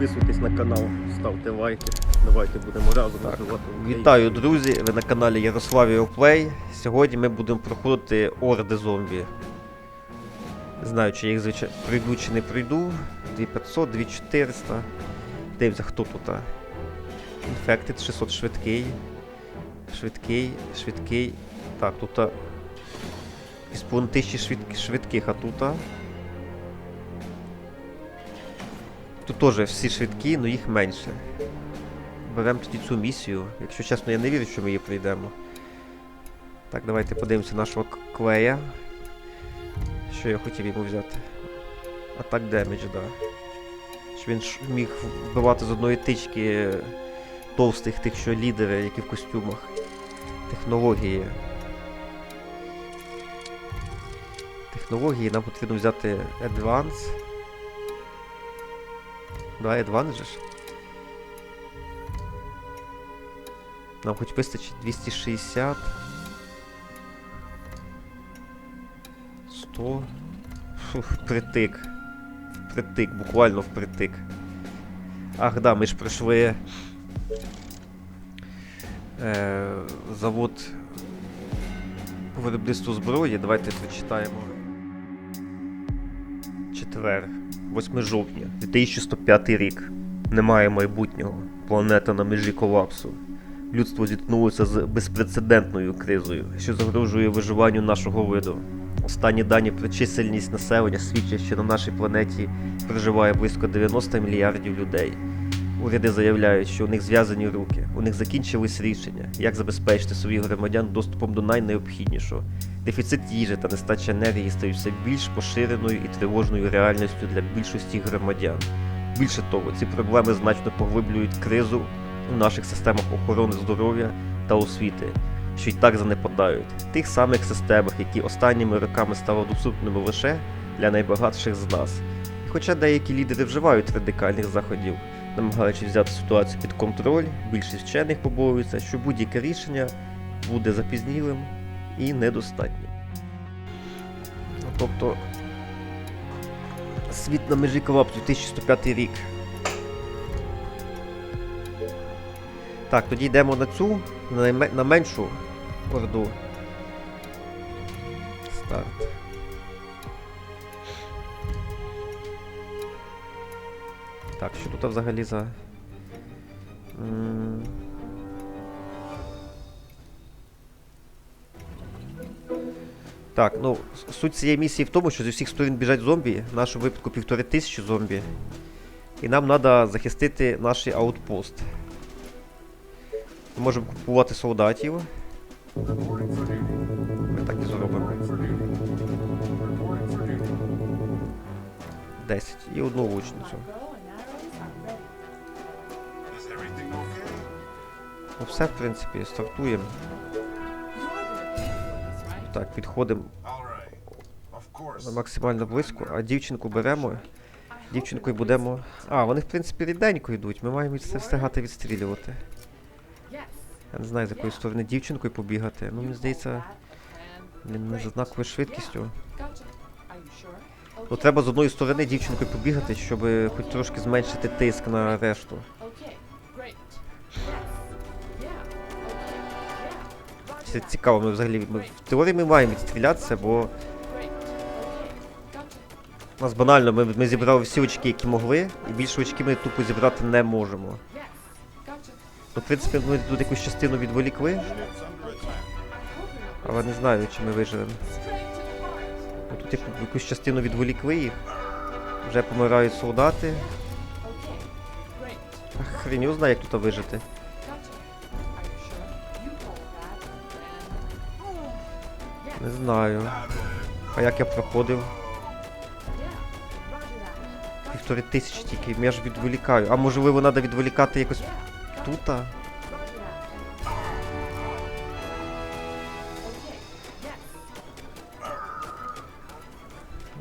Підписуйтесь на канал, ставте лайки. Давайте будемо разом розвивати. Вітаю, друзі! Ви на каналі Ярославі Плей. Сьогодні ми будемо проходити орди зомбі. Не знаю, чи я їх звичайно пройду чи не пройду. 2500, 2400. Дивимося, хто тут. Infected 600 швидкий. Швидкий, швидкий. Так, тут. тисячі швид... швидких, а тут. Тут теж всі швидкі, але їх менше. Беремо тоді цю місію. Якщо чесно, я не вірю, що ми її пройдемо. Так, давайте подивимося нашого клея. Що я хотів йому взяти? Атак демедж, да. Щоб він міг вбивати з одної тички товстих тих, що лідери, які в костюмах. Технології. Технології нам потрібно взяти Advance. Да, Advance же ж. Нам хоч вистачить 260. 100. Фух, притик. Притик, буквально впритик. Ах, да, ми ж пройшли. Е, завод по виробництву зброї. Давайте прочитаємо. Четвер, 8 жовтня, 2105 рік. Немає майбутнього. Планета на межі колапсу. Людство зіткнулося з безпрецедентною кризою, що загрожує виживанню нашого виду. Останні дані про чисельність населення свідчать, що на нашій планеті проживає близько 90 мільярдів людей. Уряди заявляють, що у них зв'язані руки, у них закінчились рішення, як забезпечити своїх громадян доступом до найнеобхіднішого. Дефіцит їжі та нестача енергії стають все більш поширеною і тривожною реальністю для більшості громадян. Більше того, ці проблеми значно поглиблюють кризу у наших системах охорони здоров'я та освіти, що й так занепадають, тих самих системах, які останніми роками стали доступними лише для найбагатших з нас. Хоча деякі лідери вживають радикальних заходів, намагаючись взяти ситуацію під контроль, більшість вчених побоюється, що будь-яке рішення буде запізнілим і недостатнім. Тобто світ на межі колапсу 2105 рік. Так, тоді йдемо на цю, на меншу орду. Старт. Так, що тут взагалі за. Так, ну, суть цієї місії в тому, що зі всіх сторін біжать зомбі, в нашому випадку півтори тисячі зомбі. І нам треба захистити наш аутпост. Ми можемо купувати солдатів. Ми так і зробимо. 10 і одну лучницю. Ну все, в принципі, стартуємо. Так, підходимо максимально близько, а дівчинку беремо. Дівчинкою будемо. А, вони в принципі ріденько йдуть. Ми маємо це встигати відстрілювати. Я не знаю, з якої сторони дівчинкою побігати. Ну, мені здається, не, з однаковою швидкістю. Ну, треба з одної сторони дівчинкою побігати, щоб хоч трошки зменшити тиск на решту. Це цікаво, ми взагалі. Ми, в теорії ми маємо відстрілятися, бо у нас банально, ми, ми зібрали всі очки, які могли, і більше очки ми тупо зібрати не можемо. Ну, в принципі, ми тут якусь частину відволікли, але не знаю, чи ми виживемо. Ну, тут яку- якусь частину відволікли їх. Вже помирають солдати. А хрень знає, як тут вижити. Не знаю. А як я проходив? Півтори тисячі тільки, я ж відволікаю. А можливо треба відволікати якось тут?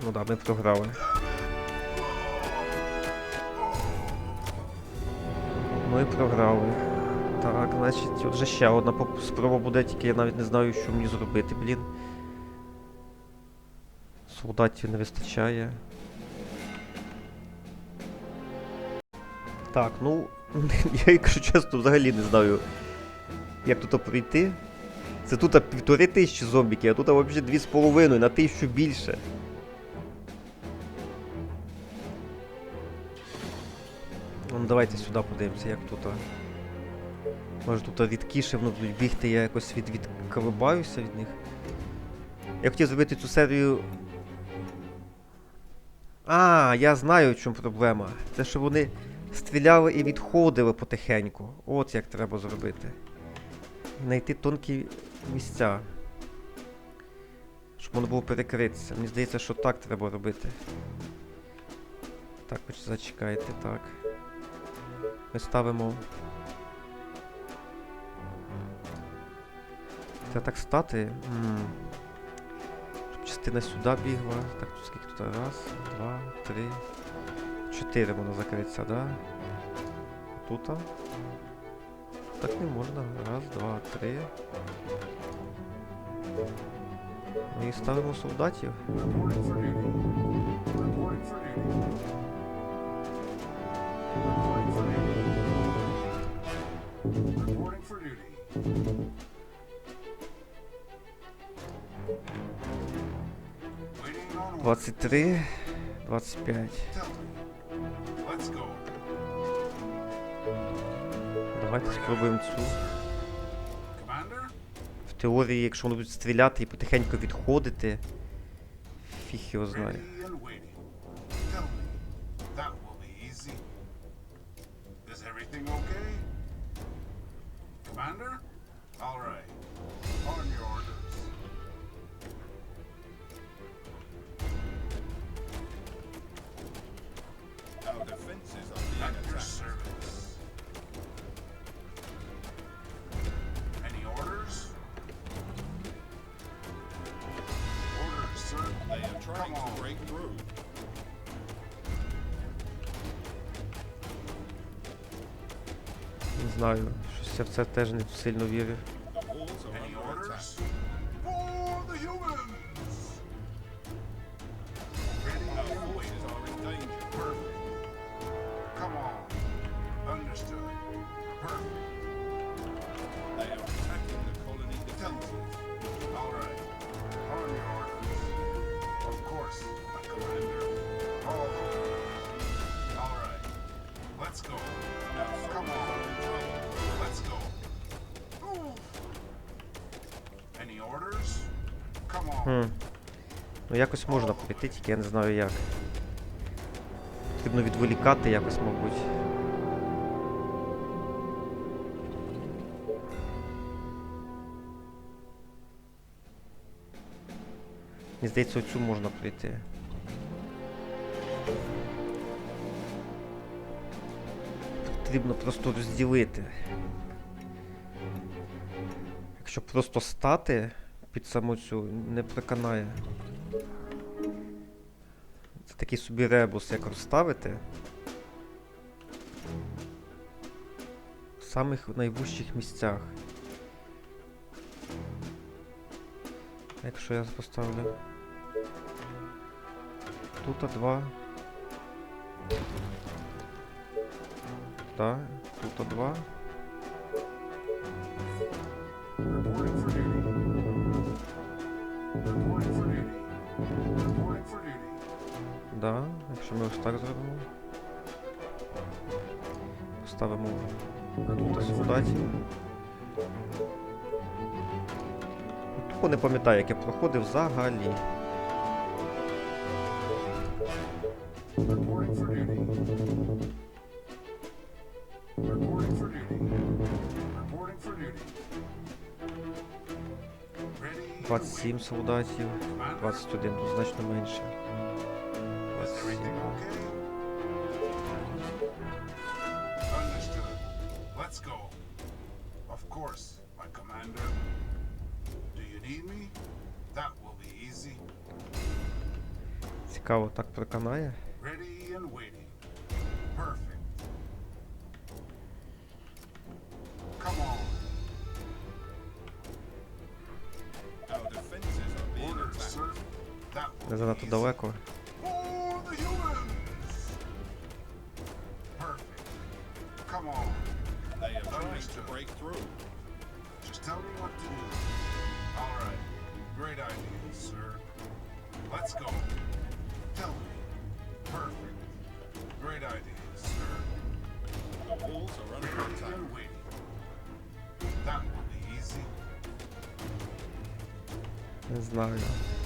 Ну да, ми програли. Ми програли. Так, значить, от вже ще одна спроба буде, тільки я навіть не знаю, що мені зробити, блін. Солдатів не вистачає. Так, ну. Я, якщо чесно, взагалі не знаю, як тут пройти. Це тут півтори тисячі зомбіків, а тут взагалі дві з половиною, на тисячу більше. Ну, давайте сюди подивимося, як тут. Може тут рідкіше воно будуть бігти, я якось від, відколебаюся від них. Я хотів зробити цю серію. А, я знаю, в чому проблема. Це що вони стріляли і відходили потихеньку. От як треба зробити. Знайти тонкі місця. Щоб воно було перекритися. Мені здається, що так треба робити. Так, хоч зачекайте, так. Ми ставимо. Треба так стати. М. Щоб частина сюди бігла. Так, тут скільки тут? Раз, два, три. Чотири воно закриться, да? Тут. Так не можна. Раз, два, три. Ну і ставимо солдатів. For duty. 23, 25. Tell me. Let's go. Давайте спробуємо цю. В теорії, якщо вони будуть стріляти і потихеньку відходити, фіг його знає. Знаю, щось я в це теж не сильно вірю. Хм. Ну якось можна пройти, тільки я не знаю як. Потрібно відволікати якось, мабуть. Мені здається, оцю можна пройти. Потрібно просто розділити. Якщо просто стати під саму цю не проканає. Це такий собі ребус, як розставити. В самих найвужчих місцях. Якщо я поставлю. Тут два. Так, тут два. Да, якщо ми ось так зробимо. Поставимо тут солдатів. Тупо не пам'ятаю, як я проходив взагалі. Ready. 27 солдатів, 21, тут значно менше. Everything okay? Understood. Let's go. Of course, my commander. Do you need me? That will be easy. Цікаво, так проканає. Ready and waiting. Perfect. Come on. Our defenses are being attacked. That will be занадто далеко. All right. Great idea, sir. Let's go. Tell me. Perfect. Great idea, sir. The holes are waiting. That will be easy. Not enough.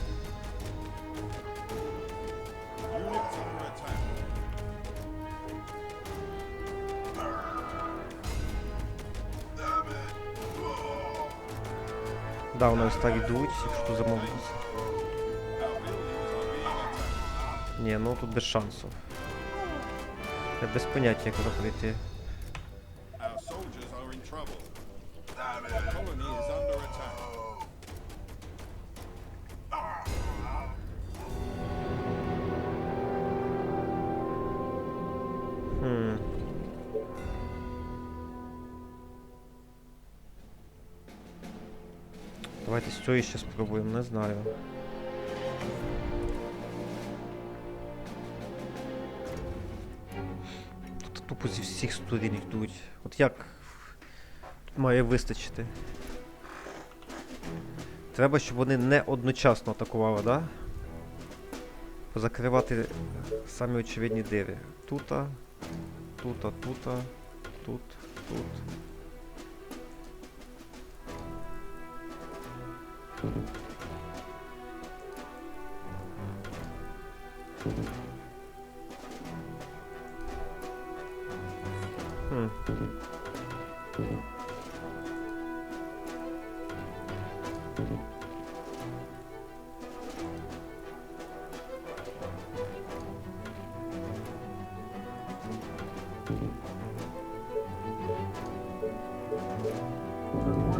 Да, вони ось так йдуть, якщо attacked. Ні, ну тут без шансу. Я без поняття, як пройти. Давайте з цієї ще спробуємо, не знаю. Тут тупо зі всіх сторін йдуть. От як тут має вистачити? Треба, щоб вони не одночасно атакували, так? Да? Позакривати самі очевидні диви. Тута, тута, тута, тут, тут. Хм. Reporting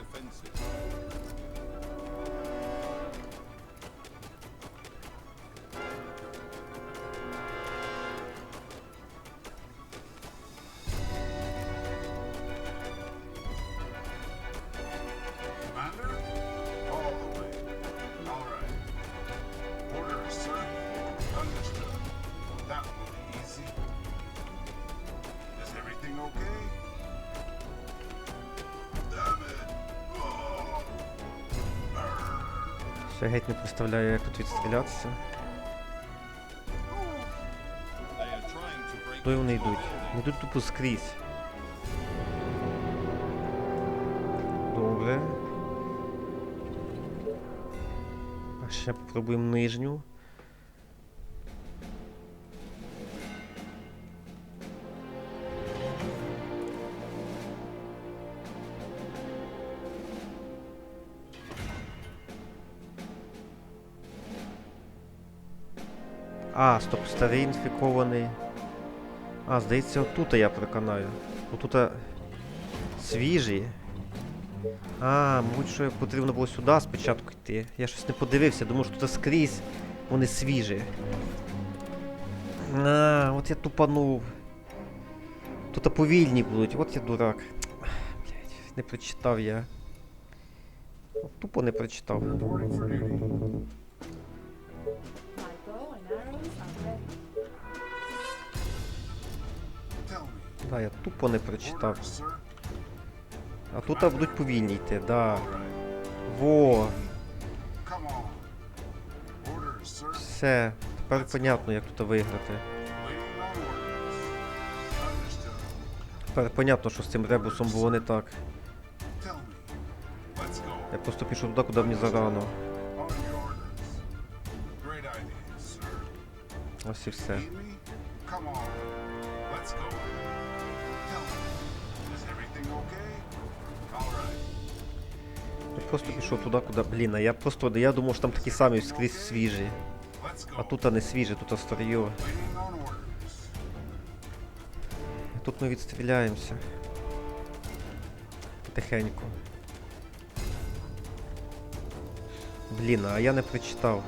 defenses. Arr. Геть не представляю, як тут відстрілятися. Куди вони йдуть? Вони йдуть тупо скрізь. Добре. А ще попробуємо нижню. А, стоп, старий інфікований. А, здається, отут я проканаю. Отут свіжі. А, мабуть, що потрібно було сюди спочатку йти. Я щось не подивився, думав, що тут скрізь вони свіжі. А, от я тупанув. Тут повільні будуть, от я дурак. Блять, не прочитав я. Тупо не прочитав. Да, я тупо не прочитав. А тут будуть повільні йти, да. Во, все. Тепер понятно, як тут виграти. Тепер понятно, що з цим ребусом було не так. Я просто пішов туди, куди мені зарано. Ось і все. Просто пішов туди, куди. Блін, а я просто. Я думав, що там такі самі скрізь свіжі. А тут не свіжі, тут старьо. On orders. Тут ми відстріляємося. Тихенько. Блін, а я не прочитав.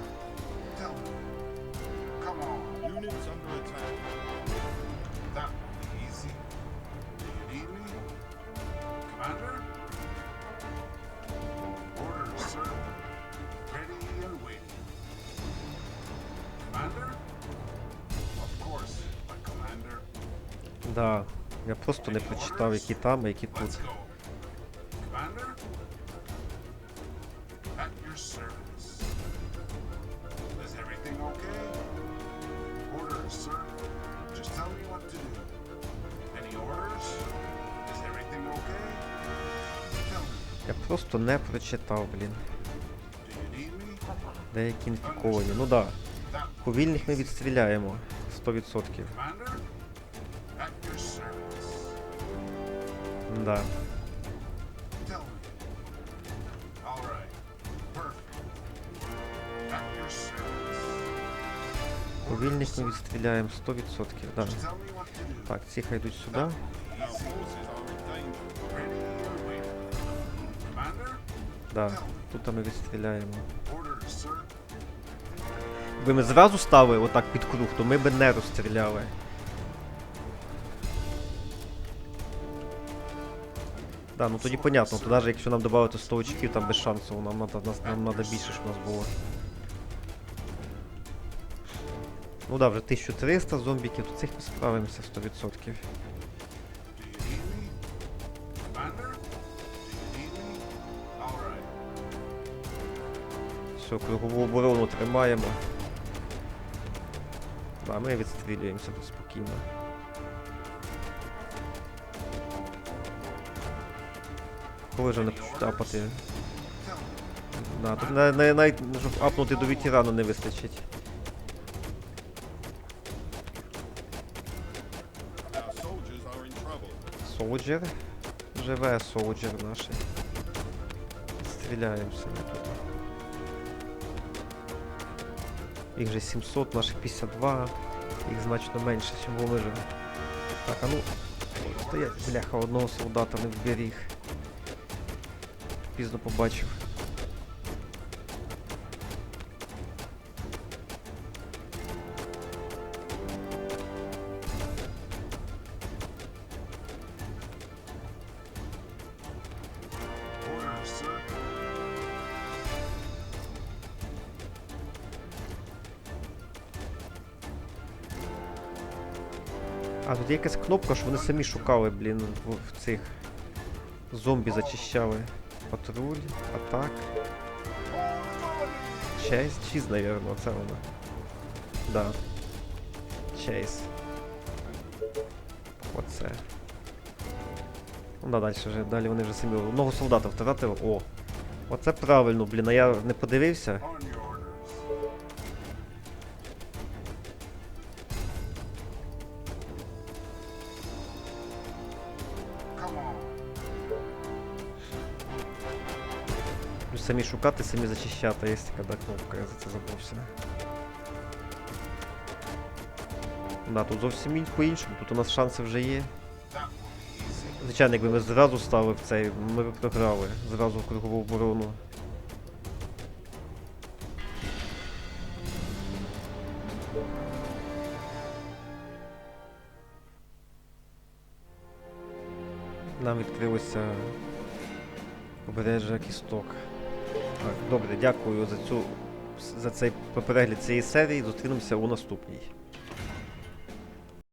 Is everything okay? Tell me. Я просто не прочитав, блін. Деякі інфіковані. Ну да. Повільних ми відстріляємо. 100%. Service. Повільних ми відстріляємо 100%. Да. Так, ці хай йдуть сюди. Да. Тут ми відстріляємо. Якби ми зразу стали отак під круг, то ми би не розстріляли. Да, ну тоді понятно, то навіть якщо нам додати 100 очків, там без шансів, нам надо більше, щоб у нас було. Ну да, вже 1300 зомбіків, то цих ми справимося 100%. Do you need me? Commander? Do you need me? All right. Все, кругову оборону тримаємо. Да, ми відстрілюємося спокійно. Не апати. Да, тут на- на- навіть щоб апнути до ветерану не вистачить. Солджер. Живе солджер наш. Стріляємося ми тут. Їх же 700, наших 52. Їх значно менше, вони живе. Так, а ну. Стоять, бляха, одного солдата не вберіг. Пізно побачив. А тут є якась кнопка, що вони самі шукали, блін, в, цих зомбі зачищали. Патруль, атак. Чейз, чиз, навірно, це вона. Да. Чейз. Оце. Ну да, далі вже, далі вони вже самі. Много солдата втратили. О! Оце правильно, блін, а я не подивився. Самі шукати, самі зачищати, є така кнопка, я за це забувся. Да, тут зовсім по-іншому, тут у нас шанси вже є. Звичайно, якби ми зразу стали в цей, ми б програли. Зразу в кругову оборону. Нам відкрилося побережжя кісток. Добре, дякую за цю за цей перегляд цієї серії. Зустрінемося у наступній.